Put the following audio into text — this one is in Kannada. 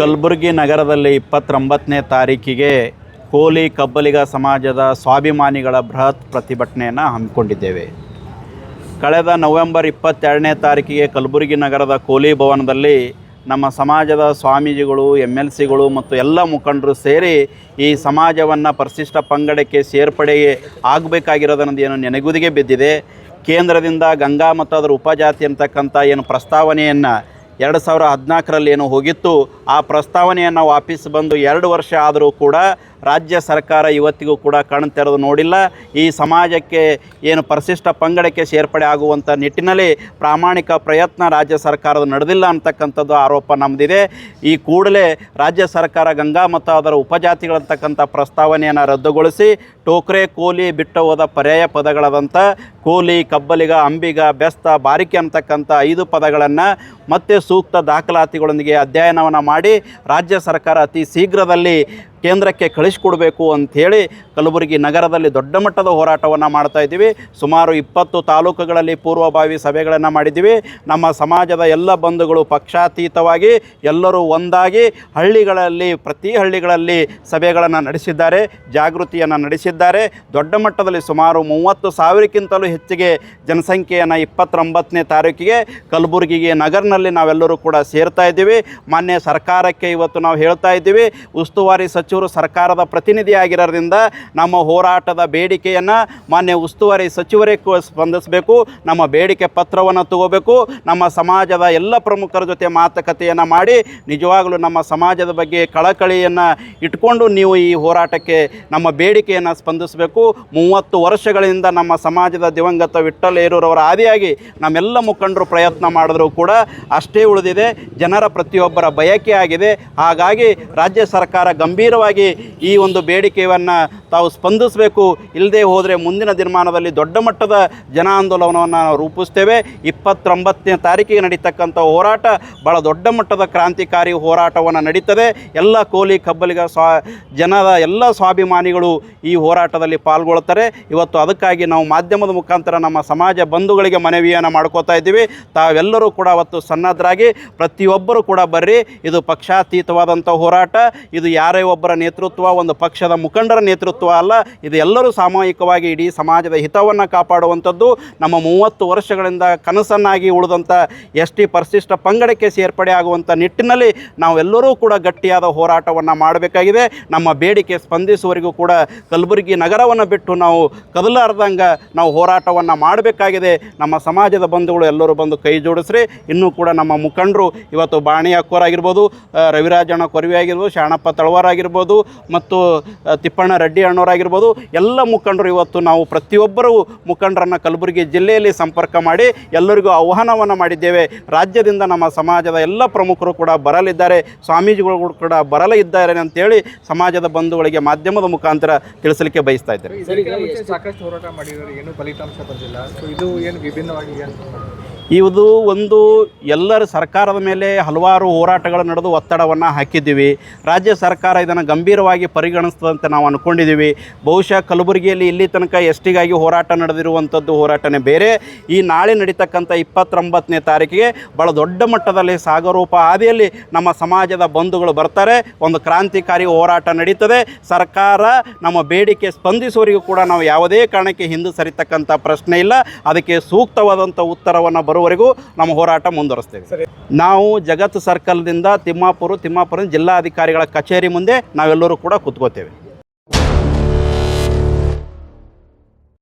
ಕಲಬುರಗಿ ನಗರದಲ್ಲಿ ಇಪ್ಪತ್ತೊಂಬತ್ತನೇ ತಾರೀಕಿಗೆ ಕೋಲಿ ಕಬ್ಬಲಿಗ ಸಮಾಜದ ಸ್ವಾಭಿಮಾನಿಗಳ ಬೃಹತ್ ಪ್ರತಿಭಟನೆಯನ್ನು ಹಮ್ಮಿಕೊಂಡಿದ್ದೇವೆ. ಕಳೆದ ನವೆಂಬರ್ ಇಪ್ಪತ್ತೆರಡನೇ ತಾರೀಕಿಗೆ ಕಲಬುರಗಿ ನಗರದ ಕೋಲಿ ಭವನದಲ್ಲಿ ನಮ್ಮ ಸಮಾಜದ ಸ್ವಾಮೀಜಿಗಳು ಎಂ ಎಲ್ ಸಿಗಳು ಮತ್ತು ಎಲ್ಲ ಮುಖಂಡರು ಸೇರಿ ಈ ಸಮಾಜವನ್ನು ಪರಿಶಿಷ್ಟ ಪಂಗಡಕ್ಕೆ ಸೇರ್ಪಡೆ ಆಗಬೇಕಾಗಿರೋದನ್ನೋದು ಏನು ನೆನೆಗುದಿಗೆ ಬಿದ್ದಿದೆ. ಕೇಂದ್ರದಿಂದ ಗಂಗಾ ಮತ್ತು ಅದರ ಉಪಜಾತಿ ಅಂತಕ್ಕಂಥ ಏನು ಪ್ರಸ್ತಾವನೆಯನ್ನು ಎರಡು ಸಾವಿರ ಹದಿನಾಲ್ಕರಲ್ಲಿ ಏನು ಹೋಗಿತ್ತು, ಆ ಪ್ರಸ್ತಾವನೆಯನ್ನು ವಾಪಸ್ ಬಂದು ಎರಡು ವರ್ಷ ಆದರೂ ಕೂಡ ರಾಜ್ಯ ಸರ್ಕಾರ ಇವತ್ತಿಗೂ ಕೂಡ ಕಣ್ ನೋಡಿಲ್ಲ. ಈ ಸಮಾಜಕ್ಕೆ ಏನು ಪರಿಶಿಷ್ಟ ಪಂಗಡಕ್ಕೆ ಸೇರ್ಪಡೆ ಆಗುವಂಥ ನಿಟ್ಟಿನಲ್ಲಿ ಪ್ರಾಮಾಣಿಕ ಪ್ರಯತ್ನ ರಾಜ್ಯ ಸರ್ಕಾರದ ನಡೆದಿಲ್ಲ ಅಂತಕ್ಕಂಥದ್ದು ಆರೋಪ ನಮ್ಮದಿದೆ ಈ ಕೂಡಲೇ ರಾಜ್ಯ ಸರ್ಕಾರ ಗಂಗಾ ಮತ್ತು ಅದರ ಉಪಜಾತಿಗಳಂತಕ್ಕಂಥ ಪ್ರಸ್ತಾವನೆಯನ್ನು ರದ್ದುಗೊಳಿಸಿ, ಟೋಕ್ರೆ ಕೋಲಿ ಬಿಟ್ಟು ಹೋದ ಪರ್ಯಾಯ ಪದಗಳಾದಂಥ ಕೋಲಿ, ಕಬ್ಬಲಿಗ, ಅಂಬಿಗ, ಬೆಸ್ತ, ಬಾರಿಕೆ ಅಂತಕ್ಕಂಥ ಐದು ಪದಗಳನ್ನು ಮತ್ತೆ ಸೂಕ್ತ ದಾಖಲಾತಿಗಳೊಂದಿಗೆ ಅಧ್ಯಯನವನ್ನು ಮಾಡಿ ರಾಜ್ಯ ಸರ್ಕಾರ ಅತಿ ಶೀಘ್ರದಲ್ಲಿ ಕೇಂದ್ರಕ್ಕೆ ಕಳಿಸಿಕೊಡಬೇಕು ಅಂಥೇಳಿ ಕಲಬುರಗಿ ನಗರದಲ್ಲಿ ದೊಡ್ಡ ಮಟ್ಟದ ಹೋರಾಟವನ್ನು ಮಾಡ್ತಾ ಇದ್ದೀವಿ. ಸುಮಾರು ಇಪ್ಪತ್ತು ತಾಲೂಕುಗಳಲ್ಲಿ ಪೂರ್ವಭಾವಿ ಸಭೆಗಳನ್ನು ಮಾಡಿದ್ದೀವಿ. ನಮ್ಮ ಸಮಾಜದ ಎಲ್ಲ ಬಂಧುಗಳು ಪಕ್ಷಾತೀತವಾಗಿ ಎಲ್ಲರೂ ಒಂದಾಗಿ ಹಳ್ಳಿಗಳಲ್ಲಿ, ಪ್ರತಿ ಹಳ್ಳಿಗಳಲ್ಲಿ ಸಭೆಗಳನ್ನು ನಡೆಸಿದ್ದಾರೆ, ಜಾಗೃತಿಯನ್ನು ನಡೆಸಿದ್ದಾರೆ. ದೊಡ್ಡ ಮಟ್ಟದಲ್ಲಿ ಸುಮಾರು ಮೂವತ್ತು ಸಾವಿರಕ್ಕಿಂತಲೂ ಹೆಚ್ಚಿಗೆ ಜನಸಂಖ್ಯೆಯನ್ನು ಇಪ್ಪತ್ತೊಂಬತ್ತನೇ ತಾರೀಕಿಗೆ ಕಲಬುರಗಿಗೆ ನಗರ್ನಲ್ಲಿ ನಾವೆಲ್ಲರೂ ಕೂಡ ಸೇರ್ತಾ ಇದ್ದೀವಿ. ಮಾನ್ಯ ಸರ್ಕಾರಕ್ಕೆ ಇವತ್ತು ನಾವು ಹೇಳ್ತಾ ಇದ್ದೀವಿ, ಉಸ್ತುವಾರಿ ಸಚಿವರು ಸರ್ಕಾರದ ಪ್ರತಿನಿಧಿಯಾಗಿರೋದ್ರಿಂದ ನಮ್ಮ ಹೋರಾಟದ ಬೇಡಿಕೆಯನ್ನು ಮಾನ್ಯ ಉಸ್ತುವಾರಿ ಸಚಿವರೇ ಸ್ಪಂದಿಸಬೇಕು, ನಮ್ಮ ಬೇಡಿಕೆ ಪತ್ರವನ್ನು ತಗೋಬೇಕು, ನಮ್ಮ ಸಮಾಜದ ಎಲ್ಲ ಪ್ರಮುಖರ ಜೊತೆ ಮಾತುಕತೆಯನ್ನು ಮಾಡಿ, ನಿಜವಾಗಲೂ ನಮ್ಮ ಸಮಾಜದ ಬಗ್ಗೆ ಕಳಕಳಿಯನ್ನು ಇಟ್ಕೊಂಡು ನೀವು ಈ ಹೋರಾಟಕ್ಕೆ ನಮ್ಮ ಬೇಡಿಕೆಯನ್ನು ಸ್ಪಂದಿಸಬೇಕು. ಮೂವತ್ತು ವರ್ಷಗಳಿಂದ ನಮ್ಮ ಸಮಾಜದ ದಿವಂಗತ ವಿಠ್ಠಲೇರೂರವರ ಆದಿಯಾಗಿ ನಮ್ಮೆಲ್ಲ ಮುಖಂಡರು ಪ್ರಯತ್ನ ಮಾಡಿದ್ರು ಕೂಡ ಅಷ್ಟೇ ಉಳಿದಿದೆ. ಜನರ ಪ್ರತಿಯೊಬ್ಬರ ಬಯಕೆ ಆಗಿದೆ. ಹಾಗಾಗಿ ರಾಜ್ಯ ಸರ್ಕಾರ ಗಂಭೀರವಾಗಿ ಈ ಒಂದು ಬೇಡಿಕೆಯನ್ನು ತಾವು ಸ್ಪಂದಿಸಬೇಕು ಇಲ್ಲದೆ ಹೋದರೆ ಮುಂದಿನ ದಿನಮಾನದಲ್ಲಿ ದೊಡ್ಡ ಮಟ್ಟದ ಜನ ಆಂದೋಲನವನ್ನು ನಾವು ರೂಪಿಸ್ತೇವೆ. ಇಪ್ಪತ್ತೊಂಬತ್ತನೇ ತಾರೀಕಿಗೆ ನಡೀತಕ್ಕಂಥ ಹೋರಾಟ ಭಾಳ ದೊಡ್ಡ ಮಟ್ಟದ ಕ್ರಾಂತಿಕಾರಿ ಹೋರಾಟವನ್ನು ನಡೀತದೆ. ಎಲ್ಲ ಕೋಲಿ ಕಬ್ಬಲಿಗ ಸ್ವಾ, ಜನರ ಎಲ್ಲ ಸ್ವಾಭಿಮಾನಿಗಳು ಈ ಹೋರಾಟದಲ್ಲಿ ಪಾಲ್ಗೊಳ್ತಾರೆ. ಇವತ್ತು ಅದಕ್ಕಾಗಿ ನಾವು ಮಾಧ್ಯಮದ ಮುಖಾಂತರ ನಮ್ಮ ಸಮಾಜ ಬಂಧುಗಳಿಗೆ ಮನವಿಯನ್ನು ಮಾಡ್ಕೋತಾ ಇದ್ದೀವಿ. ತಾವೆಲ್ಲರೂ ಕೂಡ ಅವತ್ತು ಸನ್ನದ್ಧರಾಗಿ ಪ್ರತಿಯೊಬ್ಬರು ಕೂಡ ಬರ್ರಿ. ಇದು ಪಕ್ಷಾತೀತವಾದಂಥ ಹೋರಾಟ. ಇದು ಯಾರೇ ಒಬ್ಬರ ನೇತೃತ್ವ, ಒಂದು ಪಕ್ಷದ ಮುಖಂಡರ ನೇತೃತ್ವ ಅಲ್ಲ ಇದು ಎಲ್ಲರೂ ಸಾಮೂಹಿಕವಾಗಿ ಇಡೀ ಸಮಾಜದ ಹಿತವನ್ನು ಕಾಪಾಡುವಂಥದ್ದು. ನಮ್ಮ ಮೂವತ್ತು ವರ್ಷಗಳಿಂದ ಕನಸನ್ನಾಗಿ ಉಳಿದಂಥ ಎಸ್ ಟಿ ಪರಿಶಿಷ್ಟ ಪಂಗಡಕ್ಕೆ ಸೇರ್ಪಡೆ ಆಗುವಂಥ ನಿಟ್ಟಿನಲ್ಲಿ ನಾವೆಲ್ಲರೂ ಕೂಡ ಗಟ್ಟಿಯಾದ ಹೋರಾಟವನ್ನು ಮಾಡಬೇಕಾಗಿದೆ. ನಮ್ಮ ಬೇಡಿಕೆ ಸ್ಪಂದಿಸುವವರೆಗೂ ಕೂಡ ಕಲಬುರಗಿ ನಗರವನ್ನು ಬಿಟ್ಟು ನಾವು ಕದಲಾರ್ದಂಗೆ ನಾವು ಹೋರಾಟವನ್ನು ಮಾಡಬೇಕಾಗಿದೆ. ನಮ್ಮ ಸಮಾಜದ ಬಂಧುಗಳು ಎಲ್ಲರೂ ಬಂದು ಕೈ ಜೋಡಿಸ್ರಿ. ಇನ್ನೂ ಕೂಡ ನಮ್ಮ ಮುಖಂಡರು ಇವತ್ತು ಬಾಣಿ ಆ, ರವಿರಾಜಣ್ಣ ಕೊರವಿ ಆಗಿರ್ಬೋದು ಶಾಣಪ್ಪ ತಳವಾರ ಆಗಿರ್ಬೋದು ಮತ್ತು ತಿಪ್ಪಣ್ಣ ರೆಡ್ಡಿ ಅಣ್ಣವರಾಗಿರ್ಬೋದು ಎಲ್ಲ ಮುಖಂಡರು ಇವತ್ತು ನಾವು ಪ್ರತಿಯೊಬ್ಬರೂ ಮುಖಂಡರನ್ನು ಕಲಬುರಗಿ ಜಿಲ್ಲೆಯಲ್ಲಿ ಸಂಪರ್ಕ ಮಾಡಿ ಎಲ್ಲರಿಗೂ ಆಹ್ವಾನವನ್ನು ಮಾಡಿದ್ದೇವೆ. ರಾಜ್ಯದಿಂದ ನಮ್ಮ ಸಮಾಜದ ಎಲ್ಲ ಪ್ರಮುಖರು ಕೂಡ ಬರಲಿದ್ದಾರೆ. ಸ್ವಾಮೀಜಿಗಳು ಕೂಡ ಬರಲಿದ್ದಾರೆ ಅಂತೇಳಿ ಸಮಾಜದ ಬಂಧುಗಳಿಗೆ ಮಾಧ್ಯಮದ ಮುಖಾಂತರ ತಿಳಿಸಲಿಕ್ಕೆ ಬಯಸ್ತಾ ಇದ್ದಾರೆ ಸಾಕಷ್ಟು ಹೋರಾಟ ಮಾಡಿದ್ದಾರೆ. ಏನು ಫಲಿತಾಂಶ ಬಂದಿಲ್ಲ. ಇದು ಏನು ವಿಭಿನ್ನವಾಗಿ ಇದು ಒಂದು ಎಲ್ಲರ ಸರ್ಕಾರದ ಮೇಲೆ ಹಲವಾರು ಹೋರಾಟಗಳು ನಡೆದು ಒತ್ತಡವನ್ನು ಹಾಕಿದ್ದೀವಿ. ರಾಜ್ಯ ಸರ್ಕಾರ ಇದನ್ನು ಗಂಭೀರವಾಗಿ ಪರಿಗಣಿಸ್ತದಂತೆ ನಾವು ಅಂದ್ಕೊಂಡಿದ್ದೀವಿ ಬಹುಶಃ ಕಲಬುರಗಿಯಲ್ಲಿ ಇಲ್ಲಿ ತನಕ ಎಷ್ಟಿಗಾಗಿ ಹೋರಾಟ ನಡೆದಿರುವಂಥದ್ದು ಹೋರಾಟನೇ ಬೇರೆ. ಈ ನಾಳೆ ನಡೀತಕ್ಕಂಥ ಇಪ್ಪತ್ತೊಂಬತ್ತನೇ ತಾರೀಕಿಗೆ ಭಾಳ ದೊಡ್ಡ ಮಟ್ಟದಲ್ಲಿ ಸಾಗರೋಪ ಹಾದಿಯಲ್ಲಿ ನಮ್ಮ ಸಮಾಜದ ಬಂಧುಗಳು ಬರ್ತಾರೆ. ಒಂದು ಕ್ರಾಂತಿಕಾರಿ ಹೋರಾಟ ನಡೀತದೆ. ಸರ್ಕಾರ ನಮ್ಮ ಬೇಡಿಕೆ ಸ್ಪಂದಿಸುವವರಿಗೂ ಕೂಡ ನಾವು ಯಾವುದೇ ಕಾರಣಕ್ಕೆ ಹಿಂದೆ ಸರಿತಕ್ಕಂಥ ಪ್ರಶ್ನೆ ಇಲ್ಲ. ಅದಕ್ಕೆ ಸೂಕ್ತವಾದಂಥ ಉತ್ತರವನ್ನು ಬರುವವರೆಗೂ ನಮ್ಮ ಹೋರಾಟ ಮುಂದುವರಿಸ್ತೇವೆ. ನಾವು ಜಗತ್ ಸರ್ಕಲ್ದಿಂದ ತಿಮ್ಮಾಪುರ ತಿಮ್ಮಾಪುರ ಜಿಲ್ಲಾಧಿಕಾರಿಗಳ ಕಚೇರಿ ಮುಂದೆ ನಾವೆಲ್ಲರೂ ಕೂಡ ಕೂತ್ಕೋತೇವೆ.